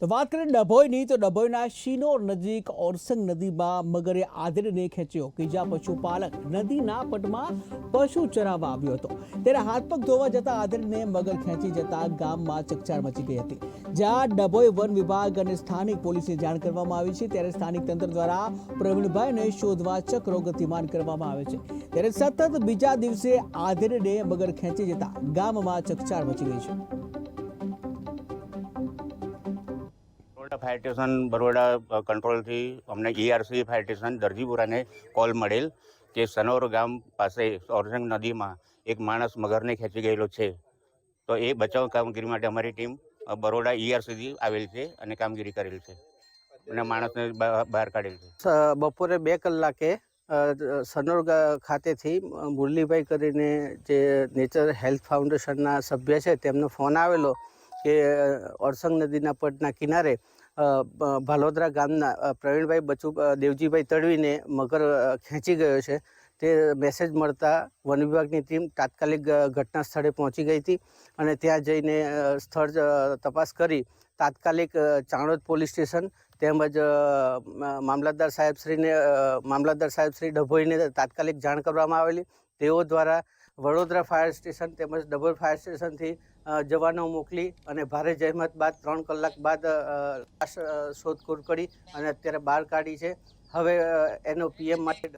તો વાત કરીએ ડભોઈની, તો ડભોઈના શિનોર નજીક ઓરસંગ નદીમાં મગરે આદરીને ખેંચ્યો. કે જ્યાં પશુપાલક નદીના પટમાં પશુ ચરાવવા આવ્યો હતો. ત્યારે હાથ પગ ધોવા જતા આદરીને મગર ખેંચી જતા ગામમાં ચકચાર મચી ગઈ હતી. જ્યાં ડભોઈ વન વિભાગ અને સ્થાનિક પોલીસને જાણ કરવામાં આવી છે, ત્યારે સ્થાનિક તંત્ર દ્વારા પ્રવીણભાઈને શોધવા ચક્રો ગતિમાન કરવામાં આવે છે. ત્યારે સતત બીજા દિવસે આદરીને મગર ખેંચી જતા ગામમાં ચકચાર મચી ગઈ છે. ફાયર સ્ટેશન બરોડા કંટ્રોલથી અમને ઈઆરસી ફાયર સ્ટેશન દરજીપુરાને કોલ મળેલ કે સનોર ગામ પાસે ઓરસંગ નદીમાં એક માણસ મગરને ખેંચી ગયેલો છે. તો એ બચાવ કામગીરી માટે અમારી ટીમ બરોડા ઈઆર સુધી આવેલ છે અને કામગીરી કરેલ છે. અને માણસને બહાર કાઢેલ છે. બપોરે બે કલાકે સનોર ખાતેથી મુરલીભાઈ કરીને જે નેચર હેલ્થ ફાઉન્ડેશનના સભ્ય છે, તેમનો ફોન આવેલો કે અ, ઓરસંગ નદીના પટના કિનારે ભાલોદરા ગામના પ્રવીણભાઈ બચુ દેવજીભાઈ તડવીને મગર ખેંચી ગયો છે. તે મેસેજ મળતા વન વિભાગની ટીમ તાત્કાલિક ઘટના સ્થળે પહોંચી ગઈ હતી અને ત્યાં જઈને સ્થળ તપાસ કરી. તાત્કાલિક ચાણોદ પોલીસ સ્ટેશન તેમજ મામલતદાર સાહેબશ્રીને મામલતદાર સાહેબશ્રી ડભોઈને તાત્કાલિક જાણ કરવામાં આવેલી. તેઓ દ્વારા વડોદરા ફાયર સ્ટેશન તેમજ ડબલ ફાયર સ્ટેશનથી જવાનો મોકલી અને ભારે જહેમત બાદ ત્રણ કલાક બાદ શોધખોળ કરી અને અત્યારે બહાર કાઢી છે. હવે એનો પીએમ માટે